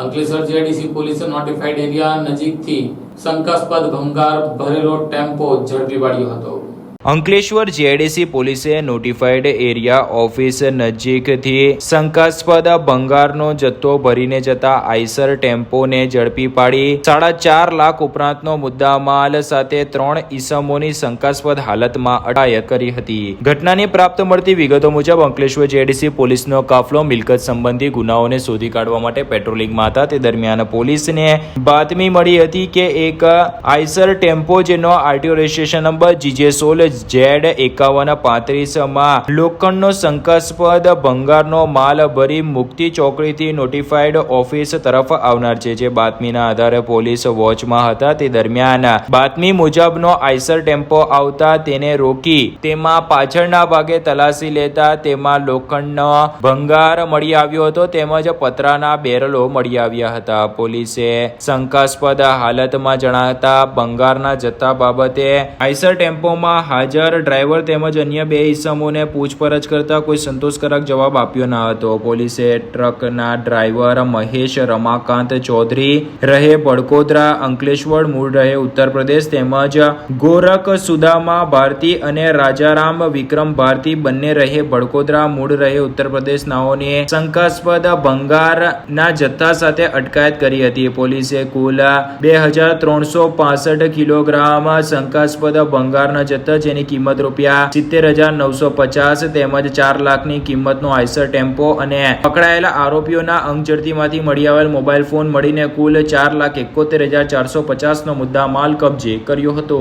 Ankleshwar JDC પોલીસે notified area નજીકથી શંકાસ્પદ ભંગાર ભરેલો ટેમ્પો ઝડપી પાડ્યો હતો. અંકલેશ્વર જેડીસી પોલીસે નોટિફાઈડ એરિયા ઓફિસ નજીકથી શંકાસ્પદ ભંગારનો જથ્થો ભરીને જતા આઈસર ટેમ્પોને ઝડપી પાડી. સાડા ચાર લાખ ઉપરાંતનો મુદ્દામાલ સાથે ત્રણ ઈસમોની શંકાસ્પદ હાલતમાં અટાયત કરી હતી. ઘટનાની પ્રાપ્ત મળતી વિગતો મુજબ અંકલેશ્વર જેડીસી પોલીસનો કાફલો મિલકત સંબંધી ગુનાઓને શોધી કાઢવા માટે પેટ્રોલિંગમાં હતા તે દરમિયાન પોલીસને બાતમી મળી હતી કે એક આઈસર ટેમ્પો જેનો આરટીઓ રજિસ્ટ્રેશન નંબર જીજે સોળ જેડ એકાવન પાંત્રીસમાં લોખંડનો શંકાસ્પદ ભંગારનો માલ ભરી મુક્તિ ચોકડીથી નોટિફાઈડ ઓફિસ તરફ આવનાર છે. જે બાતમીના આધારે પોલીસ વોચમાં હતા. તે દરમિયાન બાતમી મુજબનો આઈસર ટેમ્પો આવતા તેને રોકી તેમાં પાછળના ભાગે તલાશી લેતા તેમાં લોખંડનો ભંગાર મળી આવ્યો હતો. તેમજ પતરાના બેરલો મળી આવ્યા હતા. પોલીસે શંકાસ્પદ હાલતમાં જણાતા ભંગારના જથ્થા બાબતે આઈસર ટેમ્પોમાં હાજર ડ્રાઈવર તેમજ અન્ય બે ઇસમોને પૂછપરછ કરતા કોઈ સંતોષકારક જવાબ આપ્યો ન હતો. પોલીસે ટ્રકના ડ્રાઈવર મહેશ રમાકાંત ચૌધરી રહે બડકોદરા અંકલેશ્વર, મૂળ રહે ઉત્તર તેમજ ગોરખ સુદામા ભારતી અને રાજારામ વિક્રમ ભારતી બંને રહે બડકોદરા મૂળ રહે ઉત્તર પ્રદેશ નાઓને શંકાસ્પદ ભંગારના જથ્થા સાથે અટકાયત કરી હતી. પોલીસે કુલ બે હજાર ત્રણસો પાસઠ કિલોગ્રામ શંકાસ્પદ ભંગારના જથ્થા જેની કિંમત રૂપિયા સિત્તેર હજાર નવસો પચાસ તેમજ ચાર લાખની કિંમતનો આઈસર ટેમ્પો અને પકડાયેલા આરોપીઓના અંગઝડતીમાંથી મળી આવેલ મોબાઈલ ફોન મળીને કુલ ચાર લાખ એકોતેર હજાર ચારસો પચાસનો મુદ્દા માલ કબજે કર્યો હતો.